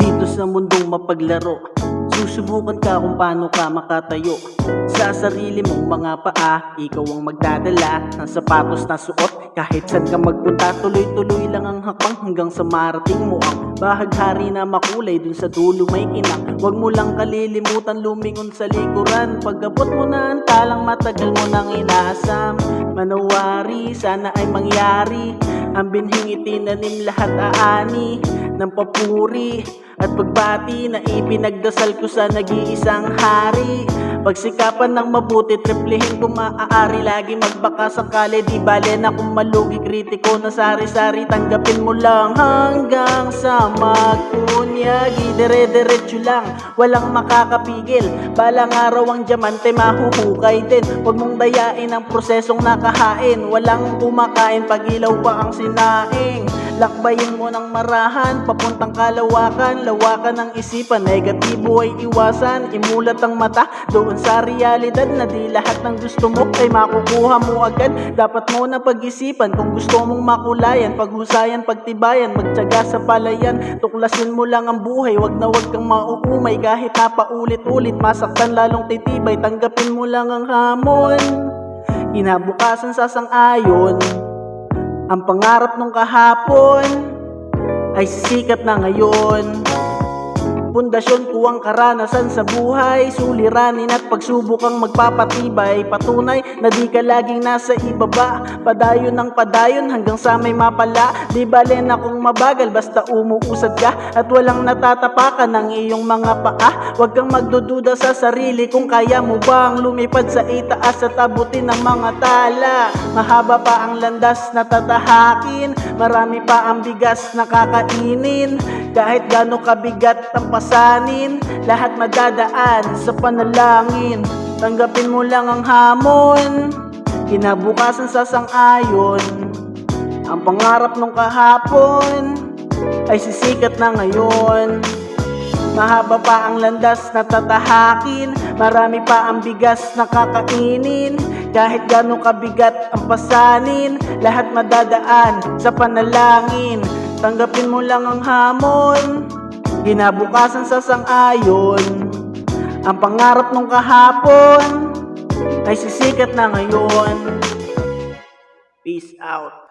Dito sa mundong mapaglaro. Susubukan ka kung paano ka makatayo. Sa sarili mong mga paa Ikaw ang magdadala ng sapatos na suot. Kahit saan ka magpunta Tuloy-tuloy lang ang hakbang Hanggang sa marating mo ang bahaghari na makulay Dun sa dulo may kinang Huwag mo lang kalilimutan lumingon sa likuran. Pagkabot mo na ang talang matagal mo nang inaasam. Manawari, sana ay mangyari. Ang binhing itinanim lahat aani Ng papuri at pagbati na ipinagdasal ko sa nag-iisang hari. Pagsikapan ng mabuti, triplihin kung maaari Lagi magbaka sakali, di bale na kung malugi Kritiko na sari-sari, tanggapin mo lang Hanggang sa magkunyagi Dire-diretso lang, walang makakapigil. Balang araw ang diamante, mahuhukay din. Huwag mong dayain ang prosesong nakahain. Walang kumakain, pag ilaw pa ang sinaing Lakbayin mo ng marahan, papuntang kalawakan. Lawakan ng isipan, negatibo ay iwasan. Imulat ang mata, doon sa realidad Na di lahat ng gusto mo ay makukuha mo agad. Dapat mo na pag-isipan kung gusto mong makulayan Paghusayan, pagtibayan, magtyaga sa palayan. Tuklasin mo lang ang buhay, wag na wag kang mauumay. Kahit na paulit-ulit, masaktan lalong titibay Tanggapin mo lang ang hamon. Kinabukasan sa sang-ayon ang pangarap nung kahapon ay sisikat na ngayon Pundasyon ko ang karanasan sa buhay. Suliranin at pagsubukang magpapatibay. Patunay na di ka laging nasa ibaba. Padayon ng padayon hanggang sa may mapala. Di bale na kung mabagal basta umuusad ka At walang natatapakan ng iyong mga paa. Huwag kang magdududa sa sarili kung kaya mo bang Lumipad sa itaas at abutin ng mga tala. Mahaba pa ang landas na tatahakin. Marami pa ang bigas na kakainin. Kahit gano'ng kabigat ang pasanin Lahat madadaan sa panalangin. Tanggapin mo lang ang hamon. Kinabukasan sa sang-ayon. Ang pangarap nung kahapon Ay sisikat na ngayon. Mahaba pa ang landas na tatahakin. Marami pa ang bigas na kakainin. Kahit gano'ng kabigat ang pasanin Lahat madadaan sa panalangin. Tanggapin mo lang ang hamon Kinabukasan sa sang-ayon Ang pangarap nung kahapon Ay sisikat na ngayon. Peace out